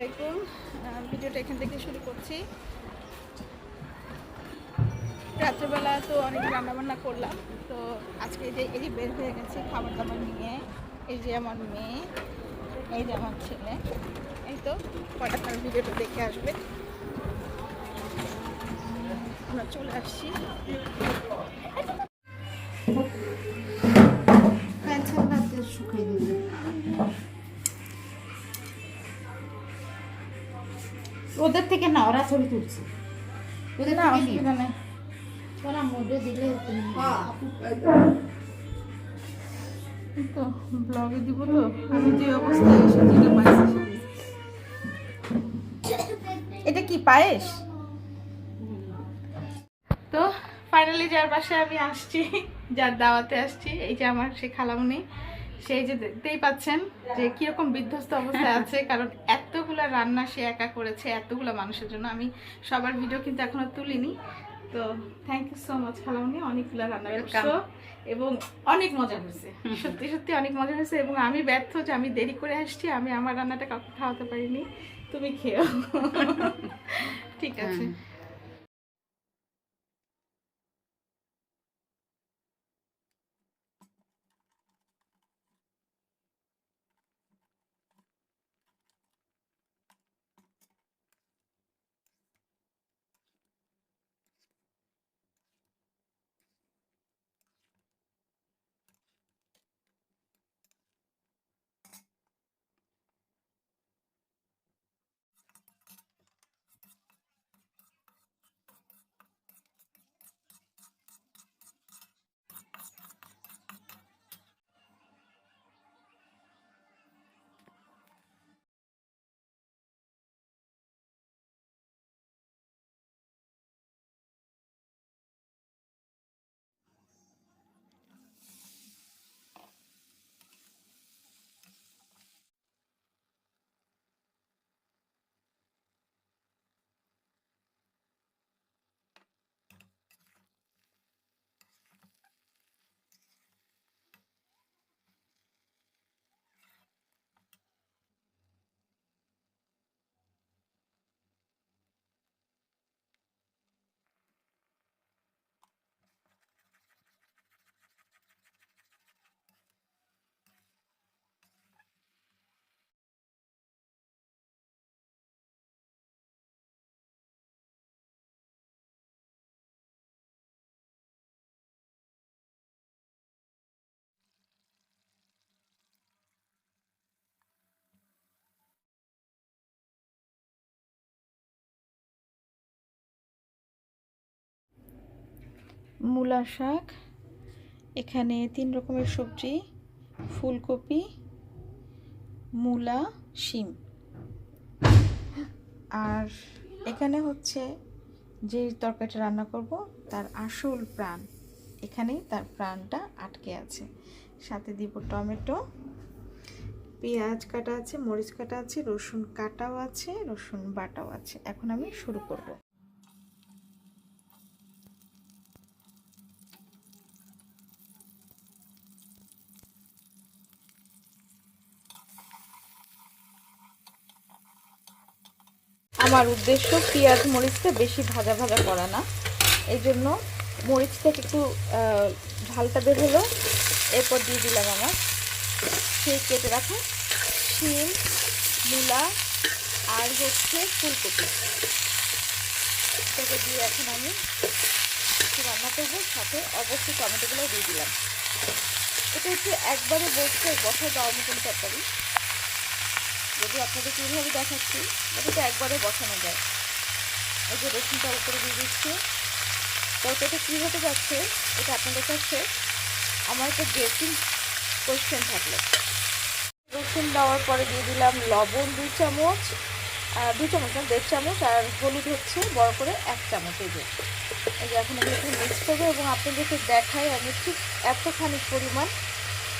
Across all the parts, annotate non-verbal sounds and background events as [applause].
আহ, ভিডিওটা এখান থেকে শুরু করছি। রাত্রেবেলা তো অনেক রান্নাবান্না করলাম তো আজকে যে এই যে বের হয়ে গেছি খাবার দাবার নিয়ে এই যে আমার মেয়ে এই যে আমার ছেলে এই তো কটা আপনার ভিডিওটা দেখে আসবে। আমরা চলে আসছি। থেকে না ওরা ছবি তুলছে। ওদের না অসুবিধা নেই। ওরা মোডে দিলে তো ব্লগে দিব তো। আমি যে অবস্থায় এসে যেটা পাইছি এটা কি পায়েস? তো ফাইনালি যার বাসায় আমি আসছি যার দাওয়াতে আসছি এই যে আমার সে খালামুনি। সেই যে দেখতেই পাচ্ছেন যে কীরকম বিধ্বস্ত অবস্থায় আছে কারণ এতগুলা রান্না সে একা করেছে এতগুলা মানুষের জন্য। আমি সবার ভিডিও কিন্তু এখনও তুলিনি। তো থ্যাংক ইউ সো মাচ খালামুনি। অনেকগুলা রান্না করছ এবং অনেক মজা হয়েছে। সত্যি সত্যি অনেক মজা হয়েছে এবং আমি ব্যর্থ যে আমি দেরি করে আসছি আমি আমার রান্নাটা কাউকে খাওয়াতে পারিনি। তুমি খেও। [laughs] ঠিক আছে। মূলা শাক, এখানে তিন রকমের সবজি, ফুলকপি, মূলা, শিম। আর এখানে হচ্ছে যে তরকারিটা রান্না করব, তার আসল প্রাণ। এখানেই তার প্রাণটা আটকে আছে। সাথে দিব টমেটো, পেঁয়াজ কাটা আছে, মরিচ কাটা আছে, রসুন কাটাও আছে, রসুন বাটাও আছে। এখন আমি শুরু করব। আমার উদ্দেশ্য পেঁয়াজ মরিচটা বেশি ভাজা ভাজা করা না। এই জন্য মরিচ থেকে একটু ঝালটা বের হলো। এরপর দিয়ে দিলাম আমার সেই কেটে রাখা শিম, মূলা আর হচ্ছে ফুলকপি। এটাকে দিয়ে এখন আমি রান্না করব, সাথে অবশ্যই টমেটোগুলো দিয়ে দিলাম। এটা হচ্ছে একবারে বসতে বসা দেওয়ার মতন তরকারি। যদি আপনাদের কীভাবে দেখাচ্ছি এটা তো একবারে বসানো যায়। এই যে রসুনটার উপরে দিয়ে দিচ্ছি। তরকারিটা কী হতে যাচ্ছে, এটা আপনাদের কাছে আমার একটা ড্রেসিং কোয়েশ্চেন থাকল। রসুন দেওয়ার পরে দিয়ে দিলাম লবণ দুই চামচ দুই চামচ না, দেড় চামচ আর হলুদ হচ্ছে বড় করে এক চামচ। এই যে এই যে এখন আমি একটু মিক্স করব এবং আপনাদেরকে দেখাই আমি ঠিক এতখানি পরিমাণ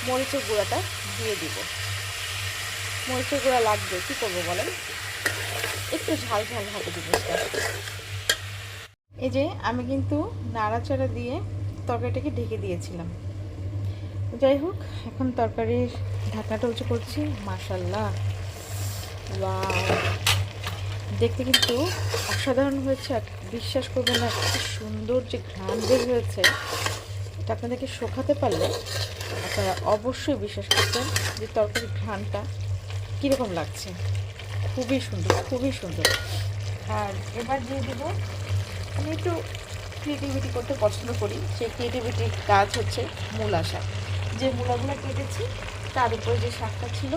মরিচের গুঁড়াটা দিয়ে দিব। মরিচের গুঁড়া লাগবে। কী করব বলেন? একটু ঝাল ঝাল হবে জিনিসটা। এই যে আমি কিন্তু নাড়াচাড়া দিয়ে তরকারিটাকে ঢেকে দিয়েছিলাম। যাই হোক, এখন তরকারির ঢাকনাটা উঁচু করছি। মাশাল্লাহ Wow! দেখতে কিন্তু অসাধারণ হয়েছে আর বিশ্বাস করবেন না, কি সুন্দর যে ঘ্রাণ বের হয়েছে। এটা আপনাদেরকে শোকাতে পারলে আপনারা অবশ্যই বিশ্বাস করবেন যে তরকারির ঘ্রাণটা কীরকম লাগছে? খুবই সুন্দর খুবই সুন্দর। আর এবার দিয়ে দেবো, আমি একটু ক্রিয়েটিভিটি করতে পছন্দ করি। সেই ক্রিয়েটিভিটির কাজ হচ্ছে মূলা শাক। যে মূলাগুলো কেটেছি, তার উপরে যে শাকটা ছিল,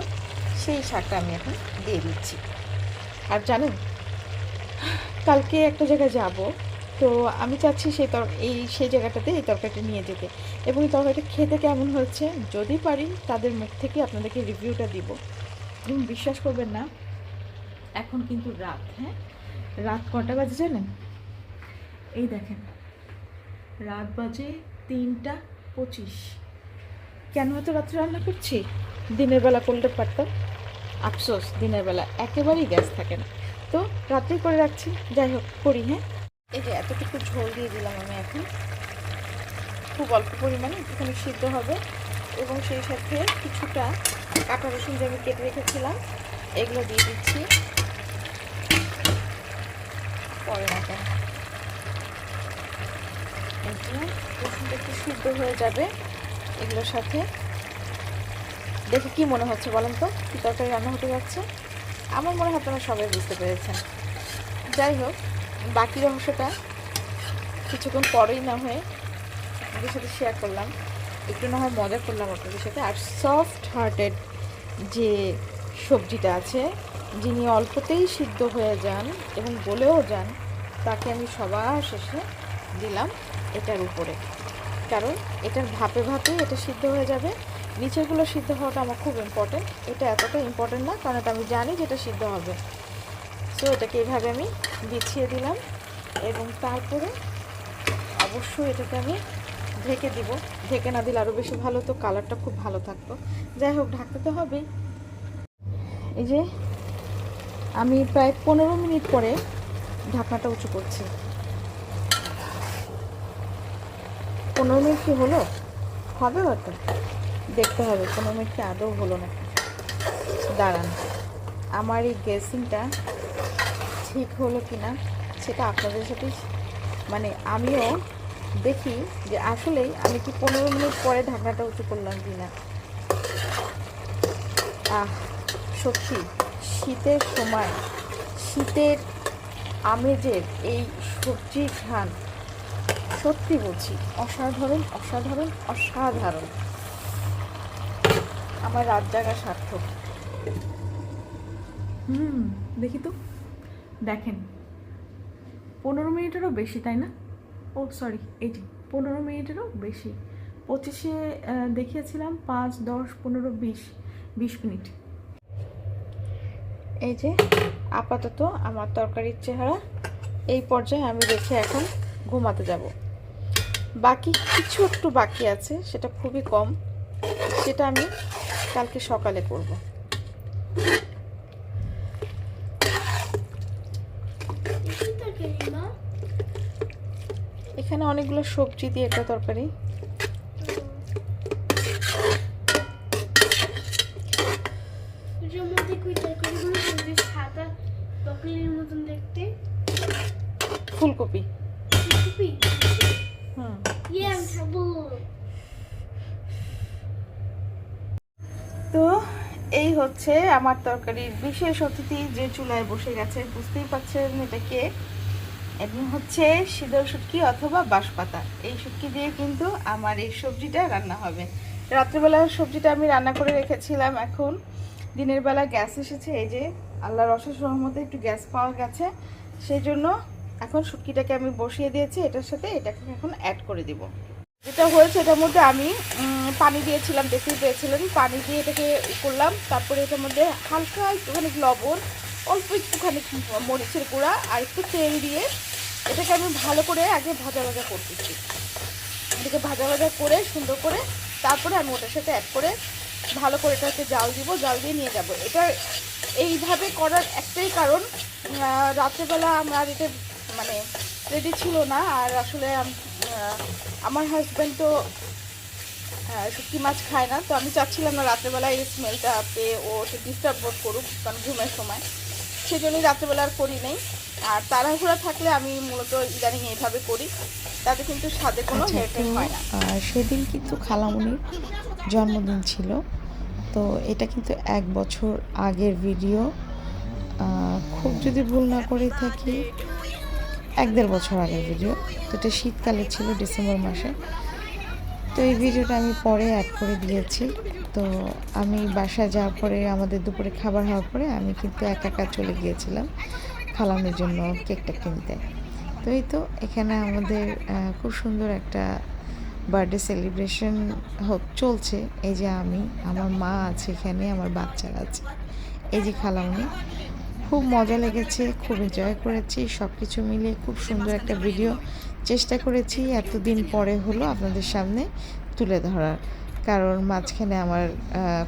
সেই শাকটা আমি এখন দিয়ে দিচ্ছি। আর জানেন কালকে একটা জায়গায় যাব, তো আমি চাচ্ছি সেই তর, এই, সেই জায়গাটাতে এই তরকারিটা নিয়ে যেতে। এবং এই তরকারিটা খেতে কেমন হচ্ছে, যদি পারি, তাদের মুখ থেকে আপনাদেরকে রিভিউটা দিব। এবং বিশ্বাস করবেন না। এখন কিন্তু রাত হ্যাঁ? রাত কটা বাজে জানেন? এই দেখেন, রাত বাজে তিনটা পঁচিশ। কেন এত রাত্রে রান্না করছি? দিনের বেলা করলে পারতাম। আফসোস, দিনের বেলা একেবারেই গ্যাস থাকে না। তো রাত্রেই করে রাখছি, যাই হোক, করি হ্যাঁ? এই যে এতটুকু ঝোল দিয়ে দিলাম আমি এখন। খুব অল্প পরিমাণে একটুখানি সিদ্ধ হবে। এবং সেই সাথে কিছুটা কাঁটা রসুন যে আমি কেটে রেখেছিলাম, এগুলো দিয়ে দিচ্ছি। পরে রসুনটা একটু সিদ্ধ হয়ে যাবে এগুলোর সাথে। দেখে কি মনে হচ্ছে বলেন তো? কি তরকারি রান্না হতে যাচ্ছে? আমার মনে হয় আপনারা সবাই বুঝতে পেরেছেন। যাই হোক বাকি রহস্যটা কিছুক্ষণ পরেই না হয়ে আপনাদের সাথে শেয়ার করলাম। একটু না হয় মজা করলাম আপনাদের সাথে। আর সফট হার্টেড যে সবজিটা আছে, যিনি অল্পতেই সিদ্ধ হয়ে যান এবং বলেও যান, তাকে আমি সবার শেষে দিলাম এটার উপরে। কারণ এটার ভাপে ভাপে এটা সিদ্ধ হয়ে যাবে। নিচেরগুলো সিদ্ধ হওয়াটা আমার খুব ইম্পর্টেন্ট এটা এতটা ইম্পর্টেন্ট না, কারণ এটা আমি জানি যে এটা সিদ্ধ হবে। সো এটাকে এইভাবে আমি বিছিয়ে দিলাম এবং তারপরে অবশ্যই এটাকে আমি ঢেকে দিব। ঢেকে না দিলে আরও বেশি ভালো তো কালারটা খুব ভালো থাকতো। যাই হোক, ঢাকতে তো হবেই। এই যে, আমি প্রায় পনেরো মিনিট পরে ঢাকনাটা উঁচু করছি। পনেরো মিনিট কি হলো? হবে হয়তো। দেখতে হবে, পনেরো মিনিট কি আদৌ হলো না দাঁড়ান, আমার এই গেসিংটা ঠিক হলো কি না সেটা আপনাদের সাথে মানে আমিও দেখি যে আসলেই আমি কি পনেরো মিনিট পরে ঢাকনাটা উঁচু করলাম কি না। আহ, সত্যি, শীতের সময়, শীতের আমেজের এই সবজি ঘ্রাণ, সত্যি বলছি, অসাধারণ অসাধারণ অসাধারণ। আমার রাত জাগা সার্থক। হুম, দেখি তো। দেখেন, পনেরো মিনিটেরও বেশি, তাই না? ও সরি এইটি পনেরো মিনিটেরও বেশি। পঁচিশে দেখিয়েছিলাম পাঁচ, দশ, পনেরো, বিশ বিশ মিনিট। এই যে আপাতত আমার তরকারির চেহারা, এই পর্যায়ে আমি রেখে এখন ঘুমাতে যাব। বাকি কিছু একটু বাকি আছে, সেটা খুবই কম, সেটা আমি কালকে সকালে করব কি তরকারি মা এখানে অনেকগুলো সবজি দিয়ে একটা তরকারি। ফুলকপি। হুম। ইয়ে তো এই হচ্ছে আমার তরকারির বিশেষ অতিথি যে চুলায় বসে গেছে বুঝতেই পারছেন এটা কে? এমনি হচ্ছে শীতল শুটকি অথবা বাঁশপাতা। এই শুটকি দিয়ে কিন্তু আমার এই সবজিটা রান্না হবে। রাত্রেবেলা সবজিটা আমি রান্না করে রেখেছিলাম এখন। দিনের বেলা গ্যাস এসেছে, এই যে আল্লাহর অশেষ রহমতে একটু গ্যাস পাওয়া গেছে। সেই জন্য এখন শুটকিটাকে আমি বসিয়ে দিয়েছি, এটার সাথে এটাকে এখন অ্যাড করে দিব। যেটা হয়েছে এটার মধ্যে আমি পানি দিয়েছিলাম, দেখতেই পেয়েছিলেন। পানি দিয়ে এটাকে করলাম, তারপরে এটার মধ্যে হালকা একটুখানি লবণ, অল্প একটুখানি মরিচের গুঁড়া আর একটু তেল দিয়ে এটাকে আমি ভালো করে আগে ভাজা ভাজা করতেছি। এটাকে ভাজা ভাজা করে সুন্দর করে তারপরে আমি ওটার সাথে অ্যাড করে ভালো করে এটাকে জাল দিব জাল দিয়ে নিয়ে যাব। এটা এইভাবে করার একটাই কারণ রাত্রেবেলা আমরা এটা মানে রেডি ছিল না আর আসলে আম- আমার হাজব্যান্ড তো আহ, শুটকি মাছ খায় না। তো আমি চাচ্ছিলাম না রাত্রেবেলায় এই স্মেলটা পেয়ে ও ডিস্টার্ব করুক কারণ ঘুমের সময়। সেই জন্যই রাত্রেবেলা আর করি নেই। আর তাড়াহুড়া থাকলে আমি মূলত ইদানিং এইভাবে করি। তাতে কিন্তু স্বাদে কোনো আচ্ছা হেরফের তো হয় না। সেদিন কিন্তু খালামুনির জন্মদিন ছিল। তো এটা কিন্তু এক বছর আগের ভিডিও। খুব যদি ভুল না করে থাকি এক দেড় বছর আগের ভিডিও। তো এটা শীতকালে ছিল ডিসেম্বর মাসে। তো এই ভিডিওটা আমি পরে অ্যাড করে দিয়েছি। তো আমি বাসায় যাওয়ার পরে আমাদের দুপুরে খাবার হওয়ার পরে আমি কিন্তু একা একা চলে গিয়েছিলাম। খালানোর জন্য কেকটা কিনতে। তো এই তো এখানে আমাদের খুব সুন্দর একটা বার্থডে সেলিব্রেশন হোক, চলছে। এই যে আমি, আমার মা আছে এখানে, আমার বাচ্চারা আছে। এই যে খালামনি খুব মজা লেগেছে, খুব এনজয় করেছি সব কিছু মিলিয়ে খুব সুন্দর একটা ভিডিও চেষ্টা করেছি। এতদিন পরে হলো আপনাদের সামনে তুলে ধরার। কারণ মাঝখানে আমার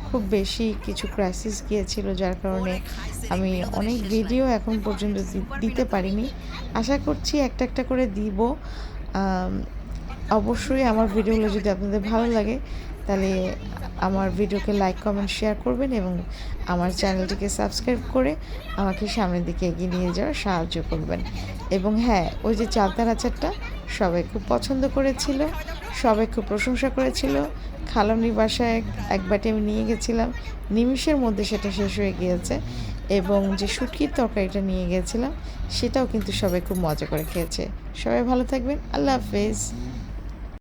খুব বেশি কিছু ক্রাইসিস গিয়েছিল, যার কারণে আমি অনেক ভিডিও এখন পর্যন্ত দিতে পারিনি। আশা করছি একটা একটা করে দিব। অবশ্যই আমার ভিডিওগুলো যদি আপনাদের ভালো লাগে, তাহলে আমার ভিডিওকে লাইক কমেন্ট শেয়ার করবেন এবং আমার চ্যানেলটিকে সাবস্ক্রাইব করে আমাকে সামনের দিকে এগিয়ে নিয়ে যাওয়ার সাহায্য করবেন। এবং হ্যাঁ ওই যে চালতার আচারটা সবাই খুব পছন্দ করেছিল। সবাই খুব প্রশংসা করেছিল। খালামনির বাসায় এক বাটি আমি নিয়ে গেছিলাম। নিমিষের মধ্যে সেটা শেষ হয়ে গিয়েছে এবং যে শুটকির তরকারিটা নিয়ে গেছিলাম, সেটাও কিন্তু সবাই খুব মজা করে খেয়েছে। সবাই ভালো থাকবেন। আল্লাহ হাফেজ।